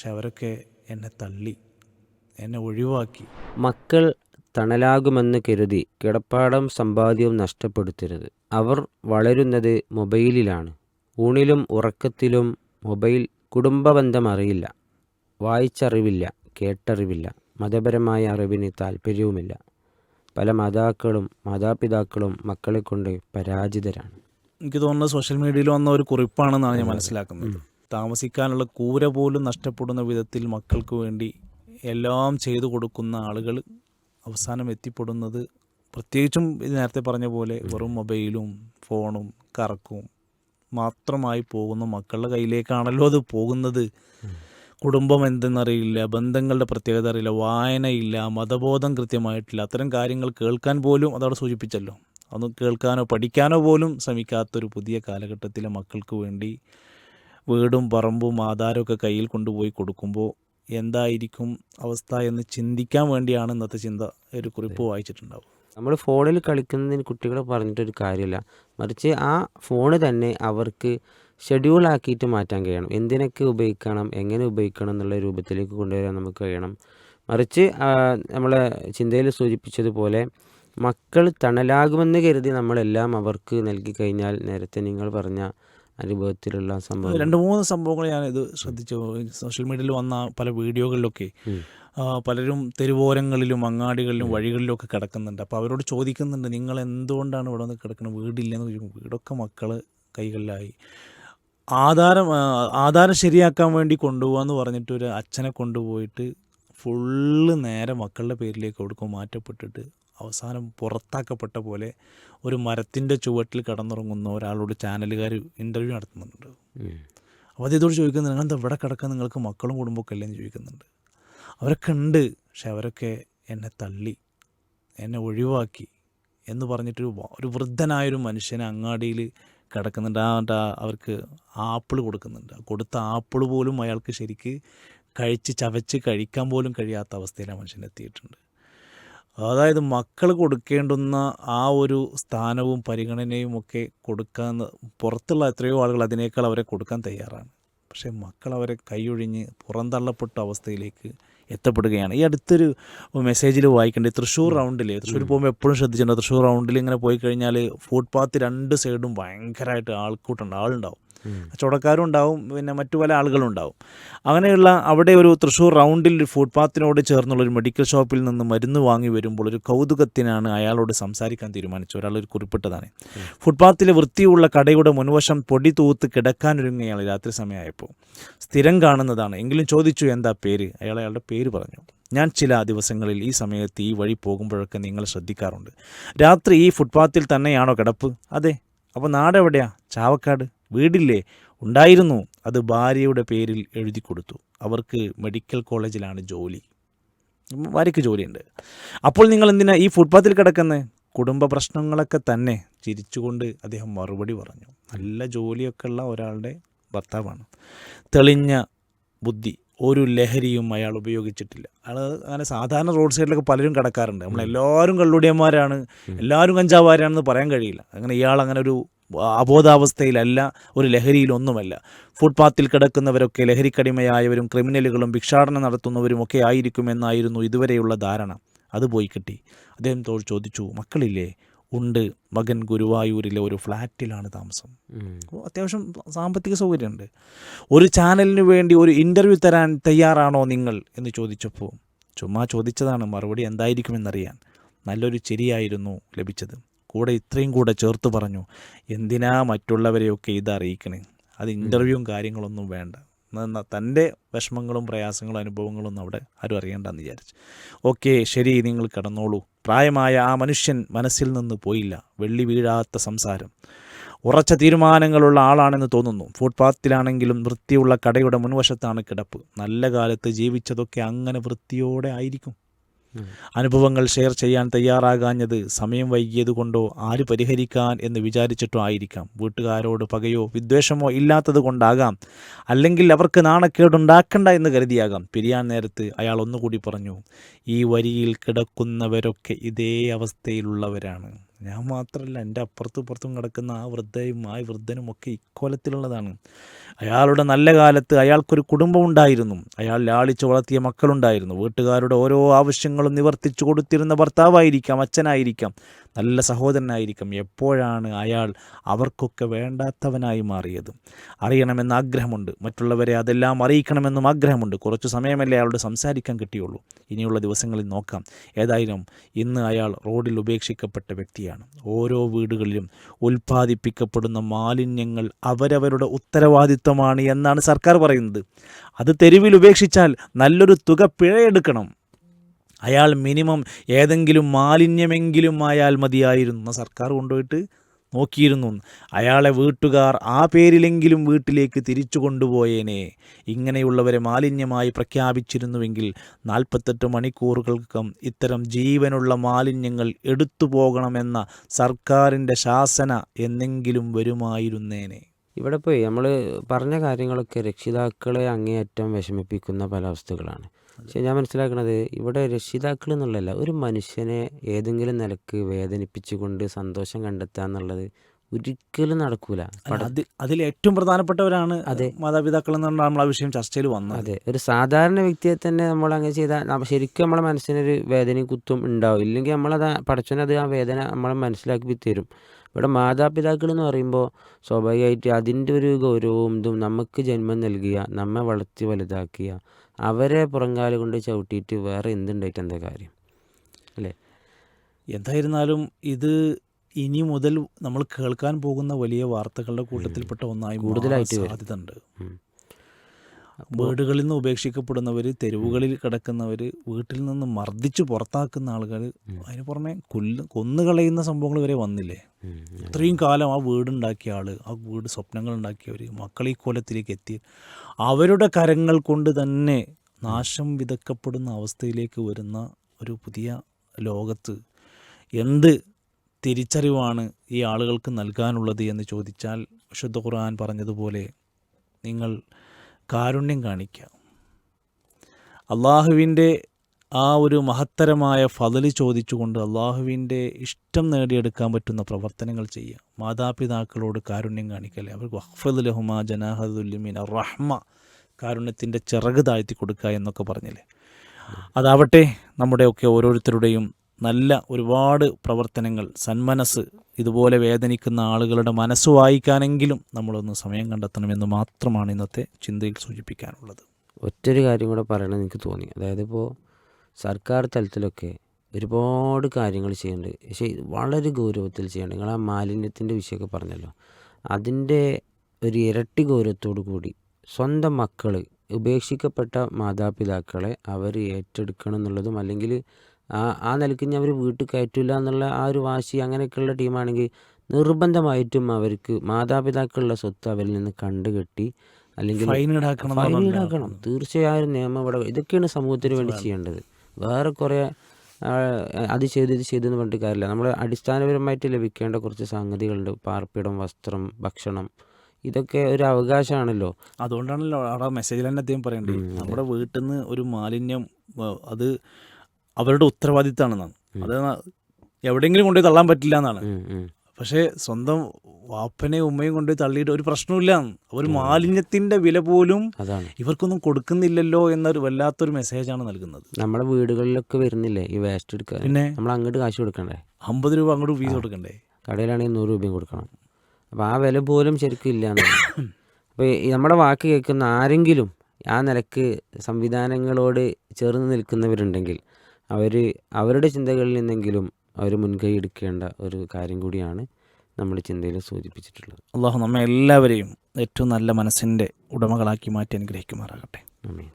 പക്ഷെ അവരൊക്കെ എന്നെ തള്ളി എന്നെ ഒഴിവാക്കി. മക്കൾ തണലാകുമെന്ന് കരുതി കിടപ്പാടം സമ്പാദ്യവും നഷ്ടപ്പെടുത്തരുത്. അവർ വളരുന്നത് മൊബൈലിലാണ്. ഊണിലും ഉറക്കത്തിലും മൊബൈൽ കുടുംബബന്ധം അറിയില്ല. വായിച്ചറിവില്ല കേട്ടറിവില്ല. മതപരമായ അറിവിന് താല്പര്യവുമില്ല പല മാതാക്കളും മാതാപിതാക്കളും മക്കളെ കൊണ്ട് പരാജിതരാണ്. എനിക്ക് തോന്നുന്നത് സോഷ്യൽ മീഡിയയിൽ വന്ന ഒരു കുറിപ്പാണെന്നാണ് ഞാൻ മനസ്സിലാക്കുന്നത്. താമസിക്കാനുള്ള കൂര പോലും നഷ്ടപ്പെടുന്ന വിധത്തിൽ മക്കൾക്ക് വേണ്ടി എല്ലാം ചെയ്തു കൊടുക്കുന്ന ആളുകൾ അവസാനം എത്തിപ്പെടുന്നത് പ്രത്യേകിച്ചും നേരത്തെ പറഞ്ഞ പോലെ വെറും മൊബൈലും ഫോണും കറക്കും മാത്രമായി പോകുന്ന മക്കളുടെ കയ്യിലേക്കാണല്ലോ അത് പോകുന്നത്. കുടുംബം എന്തെന്നറിയില്ല ബന്ധങ്ങളുടെ പ്രത്യേകത അറിയില്ല വായനയില്ല മതബോധം കൃത്യമായിട്ടില്ല. അത്തരം കാര്യങ്ങൾ കേൾക്കാൻ പോലും അതവിടെ സൂചിപ്പിച്ചല്ലോ. അതൊന്നും കേൾക്കാനോ പഠിക്കാനോ പോലും ശ്രമിക്കാത്തൊരു പുതിയ കാലഘട്ടത്തിലെ മക്കൾക്ക് വേണ്ടി വീടും പറമ്പും ആധാരമൊക്കെ കയ്യിൽ കൊണ്ടുപോയി കൊടുക്കുമ്പോൾ എന്തായിരിക്കും അവസ്ഥ എന്ന് ചിന്തിക്കാൻ വേണ്ടിയാണ് ഇന്നത്തെ ചിന്ത ഒരു കുറിപ്പ് വായിച്ചിട്ടുണ്ടാവും നമ്മൾ ഫോണിൽ കളിക്കുന്നതിന് കുട്ടികളെ പറഞ്ഞിട്ടൊരു കാര്യമില്ല. മറിച്ച് ആ ഫോണ് തന്നെ അവർക്ക് ഷെഡ്യൂൾ ആക്കിയിട്ട് മാറ്റാൻ കഴിയണം. എന്തിനൊക്കെ ഉപയോഗിക്കണം എങ്ങനെ ഉപയോഗിക്കണം എന്നുള്ള രൂപത്തിലേക്ക് കൊണ്ടുവരാൻ നമുക്ക് കഴിയണം. മറിച്ച് നമ്മളെ ചിന്തയിൽ സൂചിപ്പിച്ചതുപോലെ മക്കൾ തണലാകുമെന്ന് കരുതി നമ്മളെല്ലാം അവർക്ക് നൽകി കഴിഞ്ഞാൽ നേരത്തെ നിങ്ങൾ പറഞ്ഞ അനുഭവത്തിലുള്ള സംഭവം. രണ്ട് മൂന്ന് സംഭവങ്ങൾ ഞാൻ ഇത് ശ്രദ്ധിച്ചു. സോഷ്യൽ മീഡിയയിൽ വന്ന പല വീഡിയോകളിലൊക്കെ പലരും തെരുവോരങ്ങളിലും അങ്ങാടികളിലും വഴികളിലും ഒക്കെ കിടക്കുന്നുണ്ട്. അപ്പോൾ അവരോട് ചോദിക്കുന്നുണ്ട് നിങ്ങൾ എന്തുകൊണ്ടാണ് ഇവിടെ വന്ന് കിടക്കുന്നത് വീടില്ലെന്ന് ചോദിക്കും വീടൊക്കെ മക്കൾ കൈകളിലായി. ആധാരം ആധാരം ശരിയാക്കാൻ വേണ്ടി കൊണ്ടുപോകാമെന്ന് പറഞ്ഞിട്ട് ഒരു അച്ഛനെ കൊണ്ടുപോയിട്ട് ഫുള്ള് നേരെ മക്കളുടെ പേരിലേക്ക് കൊടുക്കും മാറ്റപ്പെട്ടിട്ട് അവസാനം പുറത്താക്കപ്പെട്ട പോലെ ഒരു മരത്തിന്റെ ചുവട്ടിൽ കിടന്നുറങ്ങുന്ന ഒരാളോട് ചാനലുകാർ ഇന്റർവ്യൂ നടത്തുന്നുണ്ട്. അപ്പോൾ അത് ഇതോട് ചോദിക്കുന്നത് നിങ്ങൾ എന്താ ഇവിടെ കിടക്കാൻ നിങ്ങൾക്ക് മക്കളും കുടുംബമൊക്കെ അല്ലേ? എന്ന് ചോദിക്കുന്നുണ്ട്. അവരൊക്കെ ഉണ്ട് പക്ഷെ അവരൊക്കെ എന്നെ തള്ളി എന്നെ ഒഴിവാക്കി എന്ന് പറഞ്ഞിട്ടൊരു വ- ഒരു വൃദ്ധനായൊരു മനുഷ്യനെ അങ്ങാടിയിൽ കിടക്കുന്നുണ്ട്. ആ അവർക്ക് ആപ്പിൾ കൊടുക്കുന്നുണ്ട്. കൊടുത്ത ആപ്പിൾ പോലും അയാൾക്ക് ശരിക്ക് കഴിച്ച് ചവച്ച് കഴിക്കാൻ പോലും കഴിയാത്ത അവസ്ഥയിൽ ആ മനുഷ്യൻ എത്തിയിട്ടുണ്ട്. അതായത് മക്കൾ കൊടുക്കേണ്ടുന്ന ആ ഒരു സ്ഥാനവും പരിഗണനയും ഒക്കെ കൊടുക്കാൻ പുറത്തുള്ള എത്രയോ ആളുകൾ അതിനേക്കാൾ അവരെ കൊടുക്കാൻ തയ്യാറാണ്. പക്ഷേ മക്കൾ അവരെ കൈയൊഴിഞ്ഞ് പുറന്തള്ളപ്പെട്ട അവസ്ഥയിലേക്ക് എത്തപ്പെടുകയാണ്. ഈ അടുത്തൊരു മെസ്സേജിൽ വായിക്കേണ്ടത് തൃശ്ശൂർ റൗണ്ടിൽ തൃശ്ശൂർ പോകുമ്പോൾ എപ്പോഴും ശ്രദ്ധിച്ചിട്ടുണ്ട്? തൃശ്ശൂർ റൗണ്ടിൽ ഇങ്ങനെ പോയി കഴിഞ്ഞാൽ ഫുട്പാത്ത് രണ്ട് സൈഡും ഭയങ്കരമായിട്ട് ആൾക്കൂട്ടുണ്ട് ആളുണ്ടാവും. കച്ചവടക്കാരും ഉണ്ടാവും പിന്നെ മറ്റു പല ആളുകളും ഉണ്ടാവും. അങ്ങനെയുള്ള അവിടെ ഒരു തൃശ്ശൂർ റൗണ്ടിൽ ഫുട്പാത്തിനോട് ചേർന്നുള്ള ഒരു മെഡിക്കൽ ഷോപ്പിൽ നിന്ന് മരുന്ന് വാങ്ങി വരുമ്പോൾ ഒരു കൗതുകത്തിനാണ് അയാളോട് സംസാരിക്കാൻ തീരുമാനിച്ചത്. ഒരാൾ ഒരു കുറിപ്പിട്ടതാണ്. ഫുട്പാത്തിലെ വൃത്തിയുള്ള കടയുടെ മുൻവശം പൊടി തൂത്ത് കിടക്കാനൊരുങ്ങുകയാണ് രാത്രി സമയമായപ്പോൾ. സ്ഥിരം കാണുന്നതാണ്. എങ്കിലും ചോദിച്ചു എന്താ പേര്? അയാൾ അയാളുടെ പേര് പറഞ്ഞു. ഞാൻ ചില ദിവസങ്ങളിൽ ഈ സമയത്ത് ഈ വഴി പോകുമ്പോഴൊക്കെ നിങ്ങൾ ശ്രദ്ധിക്കാറുണ്ട്. രാത്രി ഈ ഫുട്പാത്തിൽ തന്നെയാണോ കിടപ്പ്? അതെ അപ്പോൾ നാടെവിടെയാ? ചാവക്കാട്. വീടില്ലേ? ഉണ്ടായിരുന്നു. അത് ഭാര്യയുടെ പേരിൽ എഴുതി കൊടുത്തു. അവർക്ക് മെഡിക്കൽ കോളേജിലാണ് ജോലി. ഭാര്യയ്ക്ക് ജോലിയുണ്ട്. അപ്പോൾ നിങ്ങൾ എന്തിനാ ഈ ഫുട്പാത്തിൽ കിടക്കുന്നത് കുടുംബ പ്രശ്നങ്ങളൊക്കെ തന്നെ ചിരിച്ചുകൊണ്ട് അദ്ദേഹം മറുപടി പറഞ്ഞു. നല്ല ജോലിയൊക്കെ ഉള്ള ഒരാളുടെ ഭർത്താവാണ്. തെളിഞ്ഞ ബുദ്ധി. ഒരു ലഹരിയും അയാൾ ഉപയോഗിച്ചിട്ടില്ല. അയാൾ അങ്ങനെ സാധാരണ റോഡ് സൈഡിലൊക്കെ പലരും കിടക്കാറുണ്ട്. നമ്മളെല്ലാവരും കള്ളുടിയന്മാരാണ്. എല്ലാവരും കഞ്ചാവാരാണെന്ന് പറയാൻ കഴിയില്ല. അങ്ങനെ ഇയാൾ അങ്ങനെ ഒരു അബോധാവസ്ഥയിലല്ല ഒരു ലഹരിയിലൊന്നുമല്ല. ഫുട്പാത്തിൽ കിടക്കുന്നവരൊക്കെ ലഹരിക്കടിമയായവരും ക്രിമിനലുകളും ഭിക്ഷാടനം നടത്തുന്നവരും ഒക്കെ ആയിരിക്കുമെന്നായിരുന്നു ഇതുവരെയുള്ള ധാരണ. അത് പോയി കിട്ടി. അദ്ദേഹം ചോദിച്ചു മക്കളില്ലേ ഉണ്ട്. മകൻ ഗുരുവായൂരിലെ ഒരു ഫ്ലാറ്റിലാണ് താമസം. അപ്പോൾ അത്യാവശ്യം സാമ്പത്തിക സൗകര്യമുണ്ട്. ഒരു ചാനലിന് വേണ്ടി ഒരു ഇന്റർവ്യൂ തരാൻ തയ്യാറാണോ നിങ്ങൾ? എന്ന് ചോദിച്ചപ്പോൾ ചുമ്മാ ചോദിച്ചതാണ് മറുപടി എന്തായിരിക്കുമെന്നറിയാൻ. നല്ലൊരു ചിരിയായിരുന്നു ലഭിച്ചത്. കൂടെ ഇത്രയും കൂടെ ചേർത്ത് പറഞ്ഞു എന്തിനാ മറ്റുള്ളവരെയൊക്കെ ഇത് അറിയിക്കണേ? അത് ഇന്റർവ്യൂവും കാര്യങ്ങളൊന്നും വേണ്ട. തന്റെ വിഷമങ്ങളും പ്രയാസങ്ങളും അനുഭവങ്ങളൊന്നും അവിടെ ആരും അറിയണ്ടെന്ന് വിചാരിച്ചു. ഓക്കെ ശരി നിങ്ങൾ കിടന്നോളൂ. പ്രായമായ ആ മനുഷ്യൻ മനസ്സിൽ നിന്ന് പോയില്ല. വെള്ളി വീഴാത്ത സംസാരം. ഉറച്ച തീരുമാനങ്ങളുള്ള ആളാണെന്ന് തോന്നുന്നു. ഫുട്പാത്തിലാണെങ്കിലും വൃത്തിയുള്ള കടയുടെ മുൻവശത്താണ് കിടപ്പ്. നല്ല കാലത്ത് ജീവിച്ചതൊക്കെ അങ്ങനെ വൃത്തിയോടെ ആയിരിക്കും. അനുഭവങ്ങൾ ഷെയർ ചെയ്യാൻ തയ്യാറാകാഞ്ഞത് സമയം വൈകിയതുകൊണ്ടോ ആര് പരിഹരിക്കാൻ എന്ന് വിചാരിച്ചിട്ടോ ആയിരിക്കാം. വീട്ടുകാരോട് പകയോ വിദ്വേഷമോ ഇല്ലാത്തത് കൊണ്ടാകാം. അല്ലെങ്കിൽ അവർക്ക് നാണക്കേടുണ്ടാക്കണ്ട എന്ന് കരുതിയാകാം. പിരിയാൻ നേരത്ത് അയാൾ ഒന്നുകൂടി പറഞ്ഞു ഈ വരിയിൽ കിടക്കുന്നവരൊക്കെ ഇതേ അവസ്ഥയിലുള്ളവരാണ്. ഞാൻ മാത്രമല്ല എന്റെ അപ്പുറത്തും ഇപ്പുറത്തും കിടക്കുന്ന ആ വൃദ്ധയും ആ വൃദ്ധനും ഒക്കെ ഇക്കോലത്തിലുള്ളതാണ്. അയാളുടെ നല്ല കാലത്ത് അയാൾക്കൊരു കുടുംബം ഉണ്ടായിരുന്നു. അയാൾ ലാളിച്ച് വളർത്തിയ മക്കളുണ്ടായിരുന്നു. വീട്ടുകാരുടെ ഓരോ ആവശ്യങ്ങളും നിവർത്തിച്ചു കൊടുത്തിരുന്ന ഭർത്താവായിരിക്കാം അച്ഛനായിരിക്കാം. നല്ല സഹോദരനായിരിക്കും എപ്പോഴാണ് അയാൾ അവർക്കൊക്കെ വേണ്ടാത്തവനായി മാറിയത്. അറിയണമെന്ന് ആഗ്രഹമുണ്ട്. മറ്റുള്ളവരെ അതെല്ലാം അറിയിക്കണമെന്നും ആഗ്രഹമുണ്ട്. കുറച്ച് സമയമല്ലേ അയാളോട് സംസാരിക്കാൻ കിട്ടിയുള്ളൂ. ഇനിയുള്ള ദിവസങ്ങളിൽ നോക്കാം. ഏതായാലും ഇന്ന് അയാൾ റോഡിൽ ഉപേക്ഷിക്കപ്പെട്ട വ്യക്തിയാണ്. ഓരോ വീടുകളിലും ഉൽപ്പാദിപ്പിക്കപ്പെടുന്ന മാലിന്യങ്ങൾ അവരവരുടെ ഉത്തരവാദിത്വമാണ് എന്നാണ് സർക്കാർ പറയുന്നത്. അത് തെരുവിൽ ഉപേക്ഷിച്ചാൽ നല്ലൊരു തുക പിഴയെടുക്കണം. അയാൾ മിനിമം ഏതെങ്കിലും മാലിന്യമെങ്കിലും ആയാൽ മതിയായിരുന്നു. സർക്കാർ കൊണ്ടുപോയിട്ട് നോക്കിയിരുന്നു. അയാളെ വീട്ടുകാർ ആ പേരിലെങ്കിലും വീട്ടിലേക്ക് തിരിച്ചു കൊണ്ടുപോയേനെ. ഇങ്ങനെയുള്ളവരെ മാലിന്യമായി പ്രഖ്യാപിച്ചിരുന്നുവെങ്കിൽ നാൽപ്പത്തെട്ട് മണിക്കൂറുകൾക്കും ഇത്തരം ജീവനുള്ള മാലിന്യങ്ങൾ എടുത്തു പോകണമെന്ന സർക്കാരിന്റെ ശാസന എന്നെങ്കിലും വരുമായിരുന്നേനെ. ഇവിടെ പോയി നമ്മൾ പറഞ്ഞ കാര്യങ്ങളൊക്കെ രക്ഷിതാക്കളെ അങ്ങേയറ്റം വിഷമിപ്പിക്കുന്ന പല അവസ്ഥകളാണ്. പക്ഷെ ഞാൻ മനസ്സിലാക്കുന്നത് ഇവിടെ രക്ഷിതാക്കൾ എന്നുള്ളതല്ല ഒരു മനുഷ്യനെ ഏതെങ്കിലും നിലയ്ക്ക് വേദനിപ്പിച്ചുകൊണ്ട് സന്തോഷം കണ്ടെത്തുക എന്നുള്ളത് ഒരിക്കലും നടക്കൂല. അതിൽ ഏറ്റവും പ്രധാനപ്പെട്ടവരാണ് അതെ. മാതാപിതാക്കൾ എന്നാണ് നമ്മൾ ആ വിഷയം ചർച്ചയിൽ വന്നത്. അതെ. ഒരു സാധാരണ വ്യക്തിയെ തന്നെ നമ്മൾ അങ്ങനെ ചെയ്താൽ ശരിക്കും നമ്മളെ മനസ്സിനൊരു വേദനയും കുത്തും ഉണ്ടാവും. ഇല്ലെങ്കിൽ നമ്മളത് പഠിച്ചത് ആ വേദന നമ്മളെ മനസ്സിലാക്കി തരും ഇവിടെ മാതാപിതാക്കൾ എന്ന് പറയുമ്പോൾ സ്വാഭാവികമായിട്ട് അതിന്റെ ഒരു ഗൗരവവും ഇതും നമുക്ക് ജന്മം നൽകിയ നമ്മെ വളർത്തി വലുതാക്കിയ അവരെ പുറങ്കാല കൊണ്ട് ചവിട്ടിയിട്ട് വേറെ എന്തുണ്ടായിട്ട് എന്താ കാര്യം? അല്ലേ? എന്തായിരുന്നാലും ഇത് ഇനി മുതൽ നമ്മൾ കേൾക്കാൻ പോകുന്ന വലിയ വാർത്തകളുടെ കൂട്ടത്തിൽപ്പെട്ട ഒന്നായി കൂടുതലായിട്ട് സാധ്യത സാധ്യതയുണ്ട്. ഉം. വീടുകളിൽ നിന്ന് ഉപേക്ഷിക്കപ്പെടുന്നവർ തെരുവുകളിൽ കിടക്കുന്നവർ വീട്ടിൽ നിന്ന് മർദ്ദിച്ച് പുറത്താക്കുന്ന ആളുകൾ അതിന് പുറമെ കൊല്ല കൊന്നുകളയുന്ന സംഭവങ്ങൾ വരെ വന്നില്ലേ. ഇത്രയും കാലം ആ വീടുണ്ടാക്കിയ ആൾ ആ വീട് സ്വപ്നങ്ങൾ ഉണ്ടാക്കിയവർ മക്കൾ ഈ കോലത്തിലേക്ക് എത്തി. അവരുടെ കരങ്ങൾ കൊണ്ട് തന്നെ നാശം വിതക്കപ്പെടുന്ന അവസ്ഥയിലേക്ക് വരുന്ന ഒരു പുതിയ ലോകത്ത് എന്ത് തിരിച്ചറിവാണ് ഈ ആളുകൾക്ക് നൽകാനുള്ളത് എന്ന് ചോദിച്ചാൽ വിശുദ്ധ ഖുർആൻ പറഞ്ഞതുപോലെ നിങ്ങൾ കാരുണ്യം കാണിക്കുക അള്ളാഹുവിന്റെ ആ ഒരു മഹത്തരമായ ഫതൽ ചോദിച്ചുകൊണ്ട് അള്ളാഹുവിന്റെ ഇഷ്ടം നേടിയെടുക്കാൻ പറ്റുന്ന പ്രവർത്തനങ്ങൾ ചെയ്യുക. മാതാപിതാക്കളോട് കാരുണ്യം കാണിക്കല്ലേ? അവർക്ക് വഹ്ഫദ് ലഹുമ ജനാഹദുല്ലിമീൻ റഹ്മ കാരുണ്യത്തിന്റെ ചിറക് താഴ്ത്തി കൊടുക്കുക എന്നൊക്കെ പറഞ്ഞില്ലേ? അതാവട്ടെ നമ്മുടെയൊക്കെ ഓരോരുത്തരുടെയും നല്ല ഒരുപാട് പ്രവർത്തനങ്ങൾ സന്മനസ് ഇതുപോലെ വേദനിക്കുന്ന ആളുകളുടെ മനസ്സ് വായിക്കാനെങ്കിലും നമ്മളൊന്ന് സമയം കണ്ടെത്തണമെന്ന് മാത്രമാണ് ഇന്നത്തെ ചിന്തയിൽ സൂചിപ്പിക്കാനുള്ളത്. ഒറ്റൊരു കാര്യം കൂടെ പറയണമെന്ന് എനിക്ക് തോന്നി. അതായത് ഇപ്പോൾ സർക്കാർ തലത്തിലൊക്കെ ഒരുപാട് കാര്യങ്ങൾ ചെയ്യുന്നുണ്ട് പക്ഷേ ഇത് വളരെ ഗൗരവത്തിൽ ചെയ്യേണ്ടത് നിങ്ങൾ ആ മാലിന്യത്തിന്റെ വിഷയമൊക്കെ പറഞ്ഞല്ലോ. അതിന്റെ ഒരു ഇരട്ടി ഗൗരവത്തോടു കൂടി സ്വന്തം മക്കൾ ഉപേക്ഷിക്കപ്പെട്ട മാതാപിതാക്കളെ അവർ ഏറ്റെടുക്കണം എന്നുള്ളതും അല്ലെങ്കിൽ ആ ആ നിലയ്ക്ക് ഇനി അവർ വീട്ടിൽ കയറ്റില്ല എന്നുള്ള ആ ഒരു വാശി അങ്ങനെയൊക്കെയുള്ള ടീമാണെങ്കിൽ നിർബന്ധമായിട്ടും അവർക്ക് മാതാപിതാക്കളുടെ സ്വത്ത് അവരിൽ നിന്ന് കണ്ടുകെട്ടി അല്ലെങ്കിൽ ഫൈൻ ഈടാക്കണം തീർച്ചയായും നിയമം ഇവിടെ ഇതൊക്കെയാണ് സമൂഹത്തിന് വേണ്ടി ചെയ്യേണ്ടത്. വേറെ കുറേ അത് ചെയ്ത് ഇത് ചെയ്തു എന്ന് പറഞ്ഞിട്ട് കാര്യമില്ല. നമ്മൾ അടിസ്ഥാനപരമായിട്ട് ലഭിക്കേണ്ട കുറച്ച് സംഗതികളുണ്ട്. പാർപ്പിടം വസ്ത്രം ഭക്ഷണം ഇതൊക്കെ ഒരു അവകാശമാണല്ലോ. അതുകൊണ്ടാണല്ലോ അവിടെ മെസ്സേജിൽ തന്നെ അദ്ദേഹം പറയേണ്ടത് നമ്മുടെ വീട്ടിൽ നിന്ന് ഒരു മാലിന്യം അത് അവരുടെ ഉത്തരവാദിത്തമാണെന്നാണ് അത് എവിടെയെങ്കിലും കൊണ്ടുപോയി തള്ളാൻ പറ്റില്ല എന്നാണ്. പക്ഷേ സ്വന്തം വാപ്പനെയും ഉമ്മയും കൊണ്ട് തള്ളിയിട്ട് ഒരു പ്രശ്നമില്ല ഒരു മാലിന്യത്തിന്റെ വില പോലും ഇവർക്കൊന്നും കൊടുക്കുന്നില്ലല്ലോ എന്നൊരു വല്ലാത്തൊരു മെസ്സേജാണ് നൽകുന്നത്. നമ്മുടെ വീടുകളിലൊക്കെ വരുന്നില്ലേ ഈ വേസ്റ്റ് എടുക്കാൻ? പിന്നെ? നമ്മൾ അങ്ങോട്ട് കാശ് കൊടുക്കണ്ടേ? അമ്പത് രൂപ അങ്ങോട്ട് ഫീസ് കൊടുക്കണ്ടേ? കടയിലാണെങ്കിൽ നൂറ് രൂപയും കൊടുക്കണം. അപ്പോൾ ആ വില പോലും ശരിക്കും ഇല്ല അപ്പൊ അപ്പോൾ നമ്മുടെ വാക്ക് കേൾക്കുന്ന ആരെങ്കിലും ആ നിലയ്ക്ക് സംവിധാനങ്ങളോട് ചേർന്ന് നിൽക്കുന്നവരുണ്ടെങ്കിൽ അവർ അവരുടെ ചിന്തകളിൽ നിന്നെങ്കിലും അവർ മുൻകൈ എടുക്കേണ്ട ഒരു കാര്യം കൂടിയാണ് നമ്മൾ ചിന്തയിൽ സൂചിപ്പിച്ചിട്ടുള്ളത്. അള്ളാഹു നമ്മെ എല്ലാവരെയും ഏറ്റവും നല്ല മനസ്സിന്റെ ഉടമകളാക്കി മാറ്റി അനുഗ്രഹിക്കുമാറാകട്ടെ. ആമീൻ.